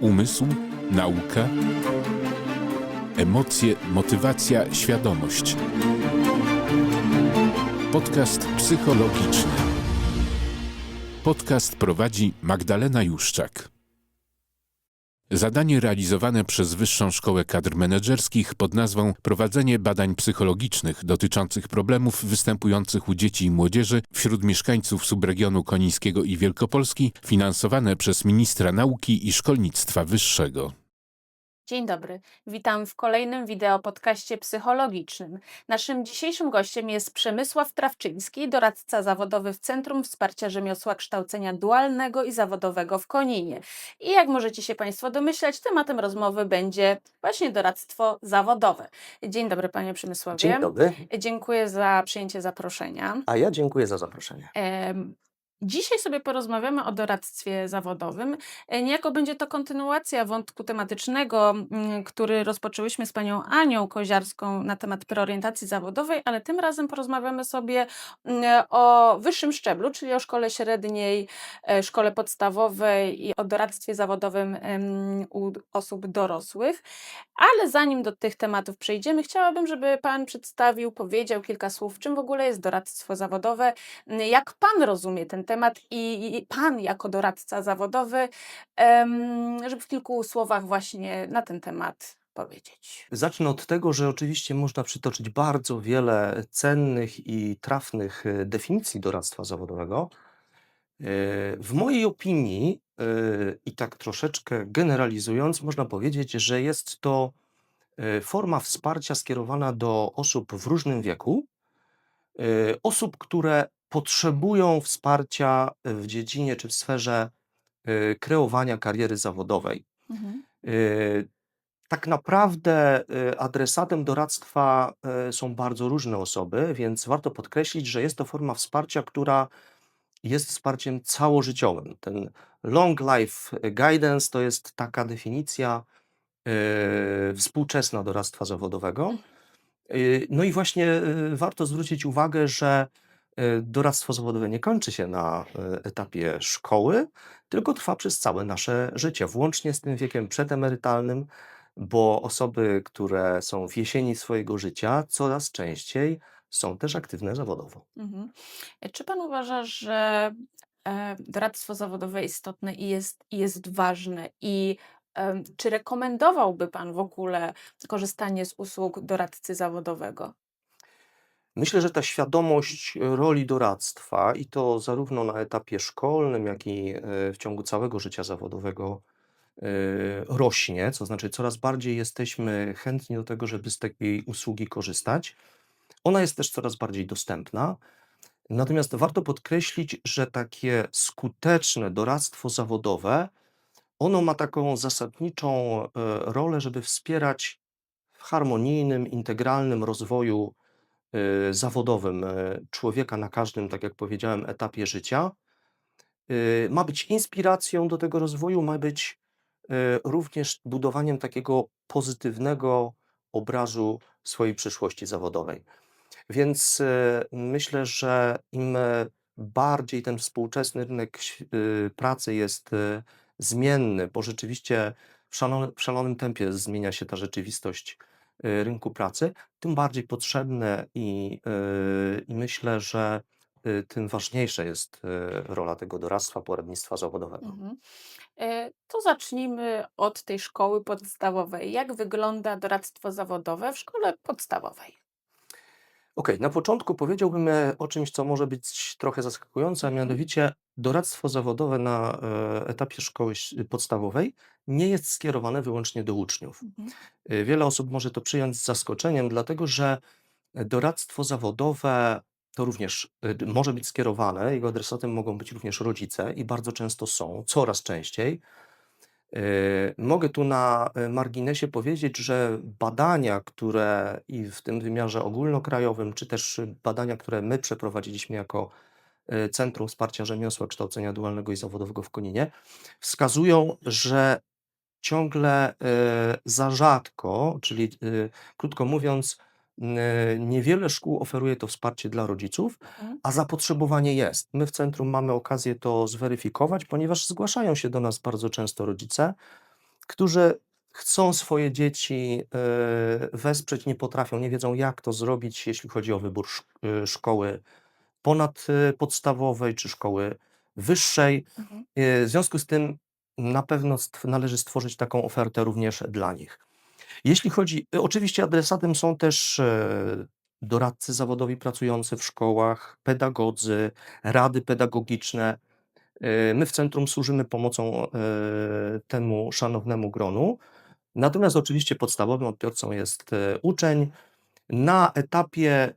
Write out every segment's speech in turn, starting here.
umysł, nauka, emocje, motywacja, świadomość. Podcast psychologiczny. Podcast prowadzi Magdalena Juszczak. Zadanie realizowane przez Wyższą Szkołę Kadr Menedżerskich pod nazwą Prowadzenie badań psychologicznych dotyczących problemów występujących u dzieci i młodzieży wśród mieszkańców subregionu Konińskiego i Wielkopolski, finansowane przez Ministra Nauki i Szkolnictwa Wyższego. Dzień dobry, witam w kolejnym wideo podcaście psychologicznym. Naszym dzisiejszym gościem jest Przemysław Trawczyński, doradca zawodowy w Centrum Wsparcia Rzemiosła Kształcenia Dualnego i Zawodowego w Koninie. I jak możecie się Państwo domyślać, tematem rozmowy będzie właśnie doradztwo zawodowe. Dzień dobry Panie Przemysławie. Dzień dobry, Dziękuję za przyjęcie zaproszenia. a ja dziękuję za zaproszenie. Dzisiaj sobie porozmawiamy o doradztwie zawodowym. E, Niejako będzie to kontynuacja wątku tematycznego, mm, który rozpoczęłyśmy z panią Anią Koziarską na temat preorientacji zawodowej, ale tym razem porozmawiamy sobie mm, o wyższym szczeblu, czyli o szkole średniej, e, szkole podstawowej i o doradztwie zawodowym u osób dorosłych. Ale zanim do tych tematów przejdziemy, chciałabym, żeby pan przedstawił, powiedział kilka słów, czym w ogóle jest doradztwo zawodowe, jak pan rozumie ten temat i pan jako doradca zawodowy, żeby w kilku słowach właśnie na ten temat powiedzieć. Zacznę od tego, że oczywiście można przytoczyć bardzo wiele cennych i trafnych e, definicji doradztwa zawodowego. E, W mojej opinii, e, i tak troszeczkę generalizując, można powiedzieć, że jest to forma wsparcia skierowana do osób w różnym wieku, osób, które potrzebują wsparcia w dziedzinie czy w sferze e, kreowania kariery zawodowej. Mhm. Y, Tak naprawdę y, adresatem doradztwa y, są bardzo różne osoby, więc warto podkreślić, że jest to forma wsparcia, która jest wsparciem całożyciowym. Ten long life guidance to jest taka definicja y, współczesna doradztwa zawodowego. Y, No i właśnie y, warto zwrócić uwagę, że doradztwo zawodowe nie kończy się na y, etapie szkoły, tylko trwa przez całe nasze życie, włącznie z tym wiekiem przedemerytalnym, bo osoby, które są w jesieni swojego życia, coraz częściej są też aktywne zawodowo. Mhm. E, Czy pan uważa, że e, doradztwo zawodowe istotne i jest, i jest ważne? I czy rekomendowałby pan w ogóle korzystanie z usług doradcy zawodowego? Myślę, że ta świadomość roli doradztwa i to zarówno na etapie szkolnym, jak i e, w ciągu całego życia zawodowego e, rośnie, to znaczy coraz bardziej jesteśmy chętni do tego, żeby z takiej usługi korzystać. Ona jest też coraz bardziej dostępna. Natomiast warto podkreślić, że takie skuteczne doradztwo zawodowe, ono ma taką zasadniczą e, rolę, żeby wspierać w harmonijnym, integralnym rozwoju y, zawodowym y, człowieka na każdym, tak jak powiedziałem, etapie życia. Y, Ma być inspiracją do tego rozwoju, ma być również budowaniem takiego pozytywnego obrazu swojej przyszłości zawodowej. Więc myślę, że im bardziej ten współczesny rynek pracy jest zmienny, bo rzeczywiście w w szalonym tempie zmienia się ta rzeczywistość rynku pracy, tym bardziej potrzebne i, y, i myślę, że y, tym ważniejsza jest y, rola tego doradztwa, poradnictwa zawodowego. Mhm. E, To zacznijmy od tej szkoły podstawowej. Jak wygląda doradztwo zawodowe w szkole podstawowej? Okej, na początku powiedziałbym e, o czymś, co może być trochę zaskakujące, a mianowicie doradztwo zawodowe na e, etapie szkoły ś- podstawowej nie jest skierowane wyłącznie do uczniów. Mhm. E, Wiele osób może to przyjąć z zaskoczeniem, dlatego że doradztwo zawodowe to również d- może być skierowane, jego adresatem mogą być również rodzice i bardzo często są, coraz częściej. E, Mogę tu na e, marginesie powiedzieć, że badania, które i w tym wymiarze ogólnokrajowym, czy też badania, które my przeprowadziliśmy jako e, Centrum Wsparcia Rzemiosła Kształcenia Dualnego i Zawodowego w Koninie, wskazują, że ciągle e, za rzadko, czyli krótko mówiąc, niewiele szkół oferuje to wsparcie dla rodziców, Mhm. a zapotrzebowanie jest. My w centrum mamy okazję to zweryfikować, ponieważ zgłaszają się do nas bardzo często rodzice którzy chcą swoje dzieci e, wesprzeć, nie potrafią, nie wiedzą jak to zrobić, jeśli chodzi o wybór e, szkoły ponadpodstawowej czy szkoły wyższej. Mhm. E, W związku z tym na pewno należy stworzyć taką ofertę również dla nich. Jeśli chodzi, e, oczywiście adresatem są też e, doradcy zawodowi pracujący w szkołach, pedagodzy, rady pedagogiczne. E, My w centrum służymy pomocą e, temu szanownemu gronu. Natomiast oczywiście podstawowym odbiorcą jest uczeń. Na etapie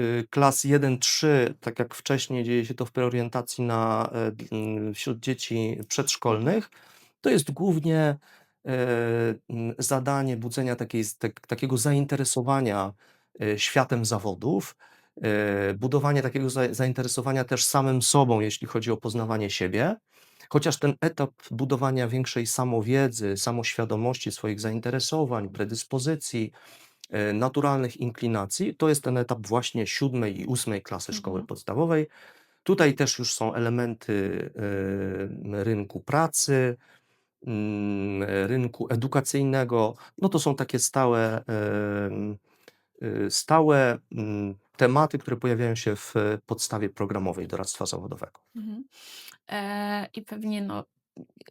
y, klas 1-3, tak jak wcześniej dzieje się to w preorientacji na, wśród dzieci przedszkolnych, to jest głównie e, zadanie budzenia takiej, tak, takiego zainteresowania e, światem zawodów, e, budowanie takiego za, zainteresowania też samym sobą, jeśli chodzi o poznawanie siebie. Chociaż ten etap budowania większej samowiedzy, samoświadomości swoich zainteresowań, predyspozycji, e, naturalnych inklinacji, to jest ten etap właśnie siódmej i ósmej klasy szkoły Mhm. podstawowej. Tutaj też już są elementy e, rynku pracy, rynku edukacyjnego. No to są takie stałe, y, stałe mm, tematy, które pojawiają się w podstawie programowej doradztwa zawodowego. Mhm. E, I pewnie no,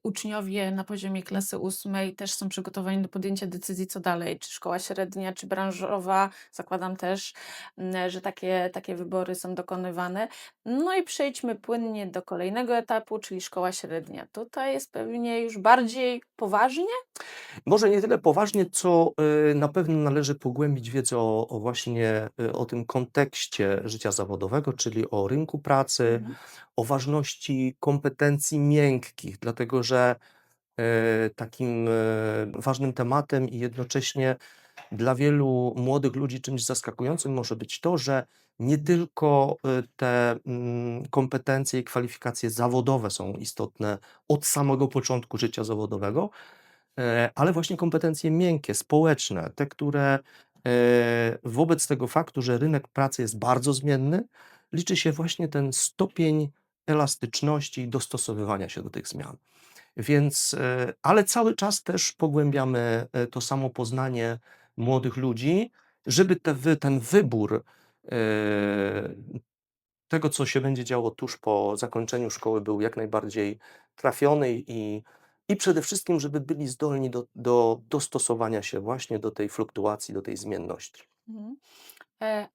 uczniowie na poziomie klasy ósmej też są przygotowani do podjęcia decyzji, co dalej, czy szkoła średnia, czy branżowa. Zakładam też, m, że takie, takie wybory są dokonywane. No i przejdźmy płynnie do kolejnego etapu, czyli szkoła średnia. Tutaj jest pewnie już bardziej poważnie. Może nie tyle poważnie, co y, na pewno należy pogłębić wiedzę o, o właśnie y, o tym kontekście życia zawodowego, czyli o rynku pracy, Mhm. o ważności kompetencji miękkich, dlatego że e, takim e, ważnym tematem i jednocześnie dla wielu młodych ludzi czymś zaskakującym może być to, że nie tylko e, te mm, kompetencje i kwalifikacje zawodowe są istotne od samego początku życia zawodowego, ale właśnie kompetencje miękkie, społeczne, te, które wobec tego faktu, że rynek pracy jest bardzo zmienny, liczy się właśnie ten stopień elastyczności i dostosowywania się do tych zmian. Więc, e, ale cały czas też pogłębiamy e, to samo poznanie młodych ludzi, żeby te ten wybór e, tego, co się będzie działo tuż po zakończeniu szkoły, był jak najbardziej trafiony i, i przede wszystkim, żeby byli zdolni do, do dostosowania się właśnie do tej fluktuacji, do tej zmienności. Mhm.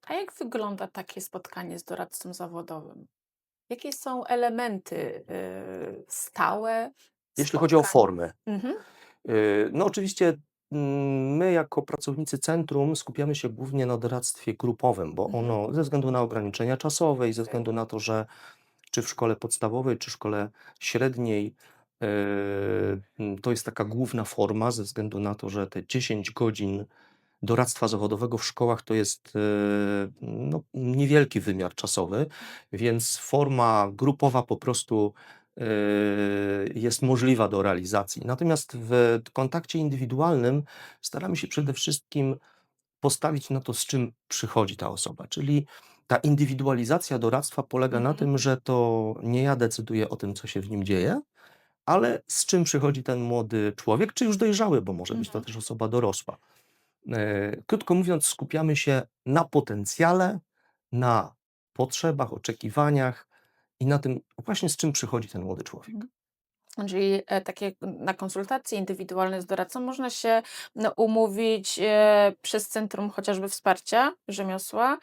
A jak wygląda takie spotkanie z doradcą zawodowym? Jakie są elementy y, stałe Jeśli chodzi o spotkań? formę, Mhm. Yy, No oczywiście mm, my jako pracownicy centrum skupiamy się głównie na doradztwie grupowym, bo Mhm. ono ze względu na ograniczenia czasowe i ze względu na to, że czy w szkole podstawowej, czy szkole średniej yy, mm, to jest taka główna forma ze względu na to, że te 10 godzin doradztwa zawodowego w szkołach to jest yy, no, niewielki wymiar czasowy, więc forma grupowa po prostu yy, jest możliwa do realizacji. Natomiast w kontakcie indywidualnym staramy się przede wszystkim postawić na to, z czym przychodzi ta osoba. Czyli ta indywidualizacja doradztwa polega na Mhm. tym, że to nie ja decyduję o tym, co się w nim dzieje, ale z czym przychodzi ten młody człowiek, czy już dojrzały, bo może być to Mhm. też osoba dorosła. E, Krótko mówiąc, skupiamy się na potencjale, na potrzebach, oczekiwaniach i na tym właśnie z czym przychodzi ten młody człowiek. Mhm. Czyli e, takie na konsultacje indywidualne z doradcą można się no, umówić e, przez Centrum chociażby Wsparcia Rzemiosła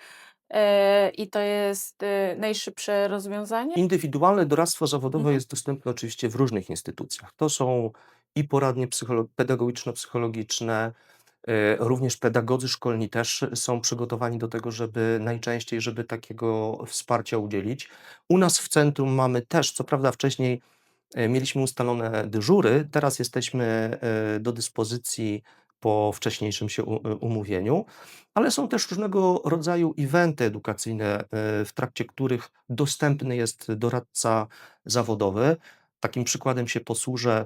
e, i to jest e, najszybsze rozwiązanie. Indywidualne doradztwo zawodowe Mhm. jest dostępne oczywiście w różnych instytucjach. To są i poradnie psycholo- pedagogiczno-psychologiczne, również pedagodzy szkolni też są przygotowani do tego, żeby najczęściej, żeby takiego wsparcia udzielić. U nas w centrum mamy też, co prawda wcześniej e, mieliśmy ustalone dyżury, teraz jesteśmy e, do dyspozycji po wcześniejszym się e, umówieniu, ale są też różnego rodzaju eventy edukacyjne, e, w trakcie których dostępny jest doradca zawodowy. Takim przykładem się posłużę e,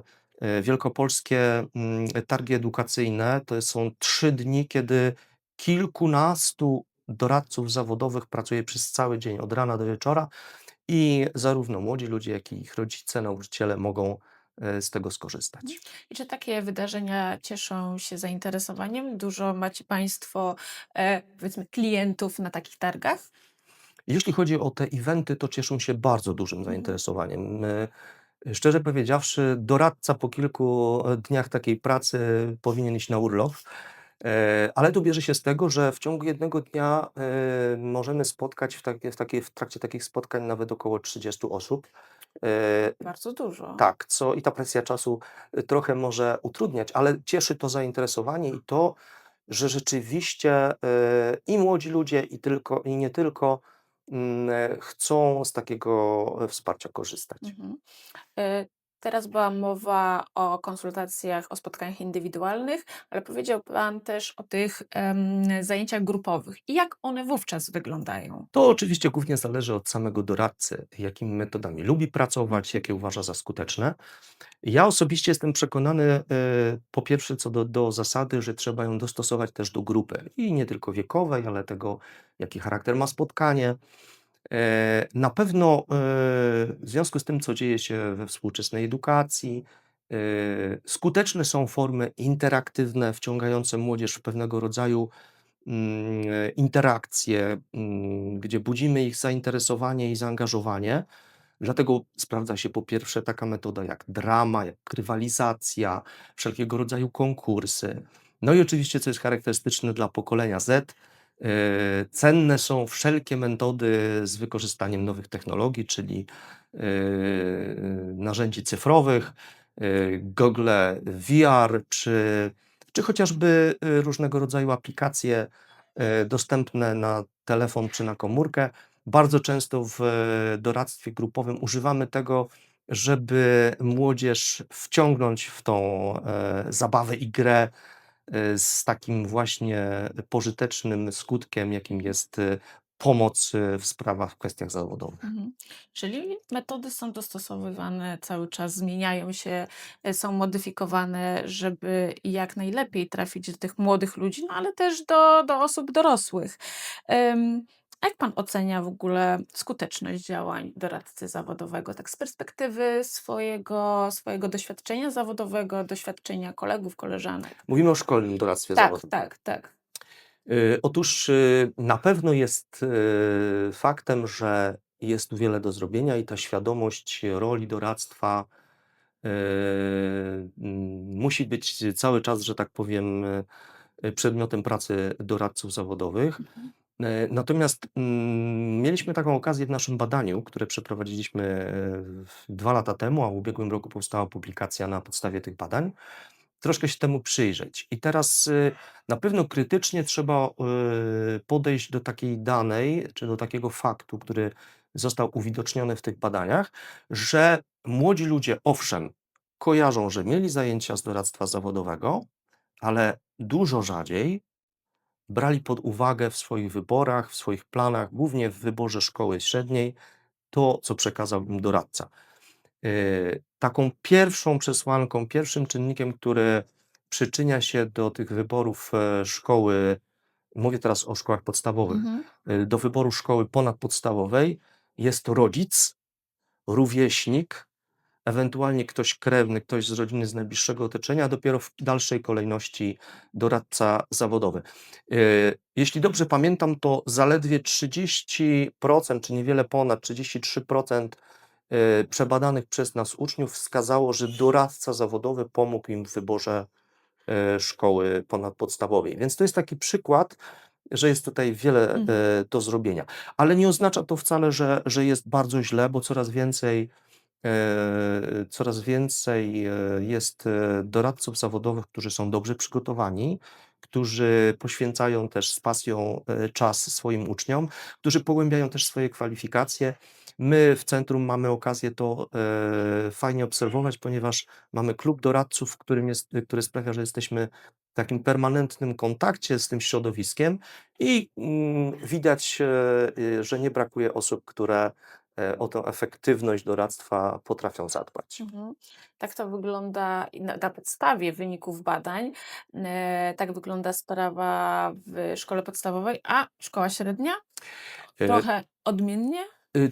wielkopolskie mm, targi edukacyjne. To są trzy dni, kiedy kilkunastu doradców zawodowych pracuje przez cały dzień, od rana do wieczora i zarówno młodzi ludzie, jak i ich rodzice, nauczyciele mogą e, z tego skorzystać. I czy takie wydarzenia cieszą się zainteresowaniem? Dużo macie Państwo, e, powiedzmy, klientów na takich targach? Jeśli chodzi o te eventy, to cieszą się bardzo dużym Mhm. zainteresowaniem. E, Szczerze powiedziawszy, doradca po kilku e, dniach takiej pracy powinien iść na urlop. E, Ale to bierze się z tego, że w ciągu jednego dnia e, możemy spotkać w, takie, w, takie, w trakcie takich spotkań nawet około 30 osób. Bardzo dużo. tak, co i ta presja czasu trochę może utrudniać, ale cieszy to zainteresowanie i to, że rzeczywiście i młodzi ludzie, i, tylko, i nie tylko chcą z takiego e, wsparcia korzystać. Mhm. Teraz była mowa o konsultacjach, o spotkaniach indywidualnych, ale powiedział Pan też o tych em, zajęciach grupowych. I jak one wówczas wyglądają? To oczywiście głównie zależy od samego doradcy, jakimi metodami lubi pracować, jakie uważa za skuteczne. Ja osobiście jestem przekonany, e, po pierwsze, co do, do zasady, że trzeba ją dostosować też do grupy i nie tylko wiekowej, ale tego, jaki charakter ma spotkanie. E, Na pewno e, w związku z tym, co dzieje się we współczesnej edukacji, e, skuteczne są formy interaktywne, wciągające młodzież w pewnego rodzaju mm, interakcje, mm, gdzie budzimy ich zainteresowanie i zaangażowanie. Dlatego sprawdza się po pierwsze taka metoda jak drama, jak rywalizacja, wszelkiego rodzaju konkursy. No i oczywiście, co jest charakterystyczne dla pokolenia Z, cenne są wszelkie metody z wykorzystaniem nowych technologii, czyli e, narzędzi cyfrowych, e, gogle VR, czy, czy chociażby różnego rodzaju aplikacje dostępne na telefon czy na komórkę. Bardzo często w doradztwie grupowym używamy tego, żeby młodzież wciągnąć w tą zabawę i grę z takim właśnie pożytecznym skutkiem, jakim jest e, pomoc e, w sprawach, w kwestiach zawodowych. Mhm. Czyli metody są dostosowywane cały czas, zmieniają się, e, są modyfikowane, żeby jak najlepiej trafić do tych młodych ludzi, no ale też do, do osób dorosłych. Em, a jak pan ocenia w ogóle skuteczność działań doradcy zawodowego, tak z perspektywy swojego, swojego doświadczenia zawodowego, doświadczenia kolegów, koleżanek? Mówimy o szkolnym doradztwie Tak, zawodowym. tak, tak. Y, Otóż y, na pewno jest y, faktem, że jest tu wiele do zrobienia i ta świadomość roli doradztwa y, mm, musi być cały czas, że tak powiem, y, przedmiotem pracy doradców zawodowych. Mhm. E, Natomiast mm, mieliśmy taką okazję w naszym badaniu, które przeprowadziliśmy dwa lata temu, a w ubiegłym roku powstała publikacja na podstawie tych badań, troszkę się temu przyjrzeć. I teraz y, na pewno krytycznie trzeba y, podejść do takiej danej, czy do takiego faktu, który został uwidoczniony w tych badaniach, że młodzi ludzie, owszem, kojarzą, że mieli zajęcia z doradztwa zawodowego, ale dużo rzadziej brali pod uwagę w swoich wyborach, w swoich planach, głównie w wyborze szkoły średniej, to, co przekazał im doradca. Yy, Taką pierwszą przesłanką, pierwszym czynnikiem, który przyczynia się do tych wyborów e, szkoły, mówię teraz o szkołach podstawowych, Mhm. y, do wyboru szkoły ponadpodstawowej jest rodzic, rówieśnik, ewentualnie ktoś krewny, ktoś z rodziny z najbliższego otoczenia, a dopiero w dalszej kolejności doradca zawodowy. Y, Jeśli dobrze pamiętam, to zaledwie 30%, czy niewiele ponad 33% y, przebadanych przez nas uczniów wskazało, że doradca zawodowy pomógł im w wyborze y, szkoły ponadpodstawowej. Więc to jest taki przykład, że jest tutaj wiele Mhm. do zrobienia. Ale nie oznacza to wcale, że, że jest bardzo źle, bo coraz więcej, coraz więcej e, jest e, doradców zawodowych, którzy są dobrze przygotowani, którzy poświęcają też z pasją e, czas swoim uczniom, którzy pogłębiają też swoje kwalifikacje. My w centrum mamy okazję to e, fajnie obserwować, ponieważ mamy klub doradców, którym jest, który sprawia, że jesteśmy w takim permanentnym kontakcie z tym środowiskiem i mm, widać, e, że nie brakuje osób, które e, o tę efektywność doradztwa potrafią zadbać. Mhm. Tak to wygląda i na, na podstawie wyników badań. E, tak wygląda sprawa w szkole podstawowej, a szkoła średnia? E, Trochę odmiennie? Y,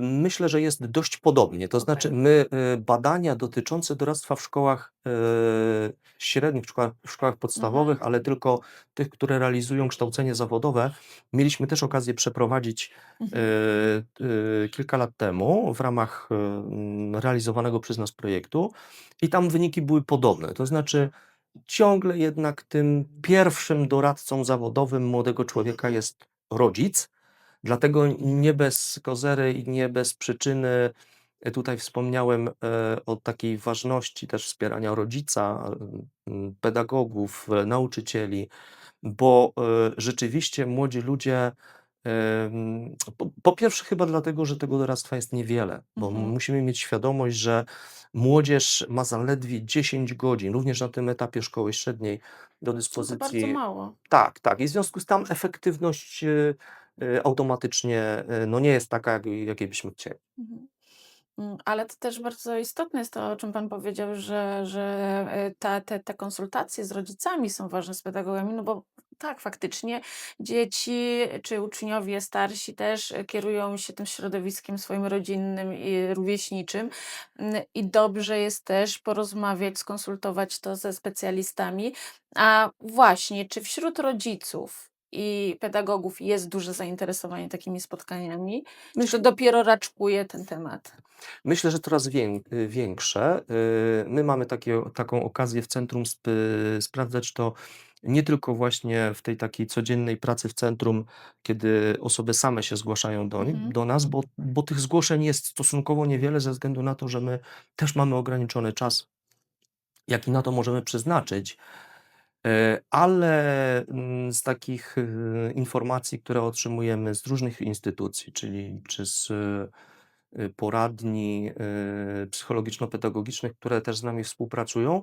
myślę, że jest dość podobnie. To znaczy my, y, badania dotyczące doradztwa w szkołach, y, średnich, w szkołach w szkołach podstawowych, Mhm. ale tylko tych, które realizują kształcenie zawodowe, mieliśmy też okazję przeprowadzić, Mhm. kilka lat temu w ramach, realizowanego przez nas projektu i tam wyniki były podobne. To znaczy ciągle jednak tym pierwszym doradcą zawodowym młodego człowieka jest rodzic. Dlatego nie bez kozery i nie bez przyczyny e, tutaj wspomniałem e, o takiej ważności też wspierania rodzica, m, pedagogów, e, nauczycieli, bo e, rzeczywiście młodzi ludzie, po, po pierwsze chyba dlatego, że tego doradztwa jest niewiele, bo Mhm. musimy mieć świadomość, że młodzież ma zaledwie 10 godzin, również na tym etapie szkoły średniej, do To bardzo dyspozycji mało. tak, tak. I w związku z tym efektywność, automatycznie, y, no nie jest taka, jak jakiej byśmy chcieli. Mhm. Mm, ale to też bardzo istotne jest to, o czym pan powiedział, że że, e, ta te te konsultacje z rodzicami są ważne, z pedagogami, no bo tak, faktycznie dzieci czy uczniowie starsi też, kierują się tym środowiskiem swoim rodzinnym i rówieśniczym, mm, i dobrze jest też porozmawiać, skonsultować to ze specjalistami. A właśnie, czy wśród rodziców i pedagogów jest duże zainteresowanie takimi spotkaniami? Czy to Myśl dopiero raczkuje ten temat? myślę, że coraz y, większe. Y, my mamy takie taką okazję w centrum sp sprawdzać to nie tylko właśnie w tej takiej codziennej pracy w centrum, kiedy osoby same się zgłaszają do Mhm. do nas, bo bo tych zgłoszeń jest stosunkowo niewiele ze względu na to, że my też mamy ograniczony czas, jaki na to możemy przeznaczyć. E, ale, mm, z takich, y, informacji, które otrzymujemy z różnych instytucji, czyli czy z, y, poradni, y, psychologiczno-pedagogicznych, które też z nami współpracują,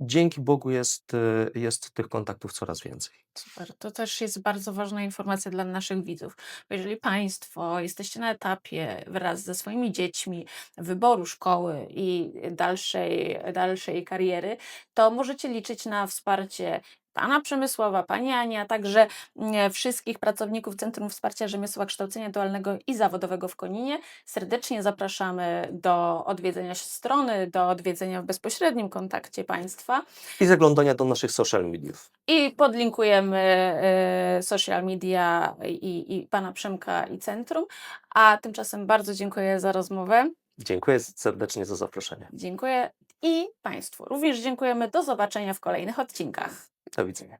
dzięki Bogu jest, y, jest tych kontaktów coraz więcej. Super, to też jest bardzo ważna informacja dla naszych widzów. Jeżeli Państwo jesteście na etapie wraz ze swoimi dziećmi wyboru szkoły i dalszej, dalszej kariery, to możecie liczyć na wsparcie Pana Przemysława, Pani Ani, a także mm, wszystkich pracowników Centrum Wsparcia Rzemiosła Kształcenia Dualnego i Zawodowego w Koninie. Serdecznie zapraszamy do odwiedzenia strony, do odwiedzenia w bezpośrednim kontakcie Państwa. I zaglądania do naszych social mediów. I podlinkujemy e, social media i, i pana Przemka i centrum. A tymczasem bardzo dziękuję za rozmowę. Dziękuję serdecznie za zaproszenie. Dziękuję i Państwu również dziękujemy. Do zobaczenia w kolejnych odcinkach. Do widzenia.